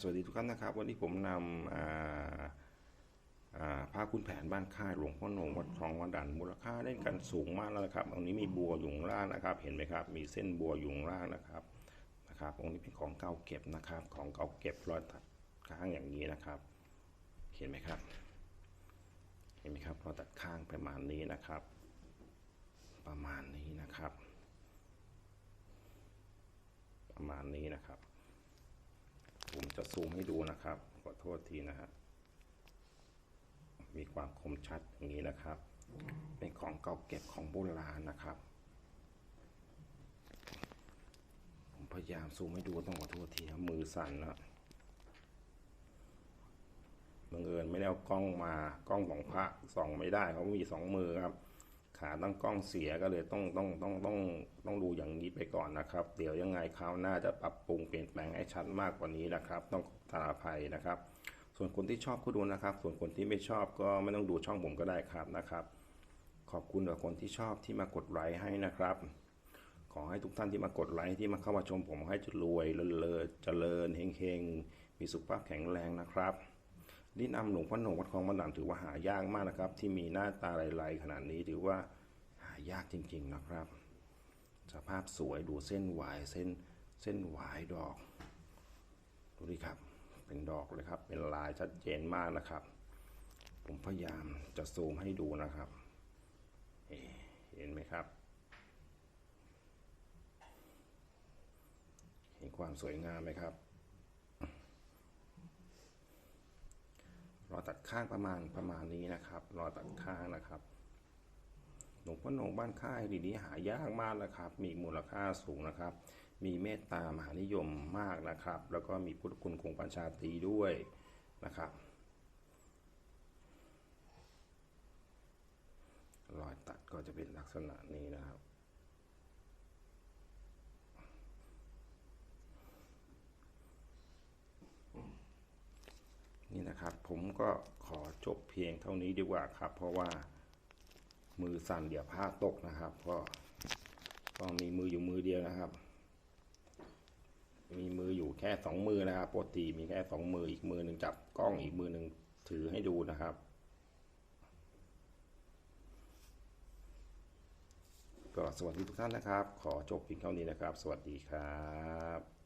สวัสดีทุกท่านนะครับ วันนี้ผมนำอ่าอ่าผ้าคุณแผนบ้านค่ายหลวงพ่อหนงวัดคลองวัดดันมูลค่าเล่นกันสูงมากแล้วนะครับตรงนี้มีบัวอยู่ข้างล่างนะครับ เห็นไหมครับ มีเส้นบัวอยู่ข้างล่างนะครับนะครับตรงนี้เป็นของเก่าเก็บนะครับ ของเก่าเก็บรอยตัดข้างอย่างนี้นะครับ เห็นไหมครับ เห็นไหมครับรอยตัดข้างประมาณนี้นะครับ ประมาณนี้นะครับ ประมาณนี้นะครับ ผมจะซูมให้ดูนะครับ ขอโทษทีนะฮะ มีความคมชัดอย่างนี้นะครับ เป็นของเก่าเก็บของโบราณนะครับ ผมพยายามซูมให้ดูต้องขอโทษทีนะมือสั่นนะบังเอิญไม่ได้เอากล้องมากล้องของพระส่องไม่ได้เขามีสองมือครับ ขาตั้งกล้องเสียก็เลยต้องต้องต้องต้องต้องดูอย่างนี้ไปก่อนนะครับ เดี๋ยวยังไงคราวหน้าจะปรับปรุงเปลี่ยนแปลงให้ชัดมากกว่านี้นะครับ ต้องตาภัยนะครับ ส่วนคนที่ชอบก็ดูนะครับ ส่วนคนที่ไม่ชอบก็ไม่ต้องดูช่องผมก็ได้ครับนะครับ ขอบคุณกับคนที่ชอบที่มากดไลค์ให้นะครับ ขอให้ทุกท่านที่มากดไลค์ที่มาเข้ามาชมผมให้จะรวยเลิศเจริญเฮงๆมีสุขภาพแข็งแรงนะครับ ลิ้นอำหลวงพ่อหนงวัดคลองมะนาวถือว่าหายากมากนะครับ ที่มีหน้าตาลายๆขนาดนี้ถือว่าหายากจริงๆนะครับ สภาพสวยดูเส้นหวายเส้นเส้นหวายดอก ดูดิครับ เป็นดอกเลยครับ เป็นลายชัดเจนมากนะครับ ผมพยายามจะซูมให้ดูนะครับเเห็นไหมครับ เห็นความสวยงามไหมครับ รอตัดข้างประมาณประมาณนี้นะครับ รอตัดข้างนะครับหลวงพ่อหนงบ้านค่ายดีนี้หายากมากนะครับ มีมูลค่าสูงนะครับ มีเมตตามหานิยมมากนะครับ แล้วก็มีพุทธคุณคงปัญชาตีด้วยนะครับรอยตัดก็จะเป็นลักษณะนี้นะครับ นี่นะครับ ผมก็ขอจบเพียงเท่านี้ดีกว่าครับ เพราะว่ามือสั่นเดี๋ยวผ้าตกนะครับ ก็ก็มีมืออยู่มือเดียวนะครับ มีมืออยู่แค่สองมือนะครับปกติมีแค่สองมืออีกมือหนึ่งจับกล้องอีกมือหนึ่งถือให้ดูนะครับ ก็สวัสดีทุกท่านนะครับ ขอจบเพียงเท่านี้นะครับ สวัสดีครับ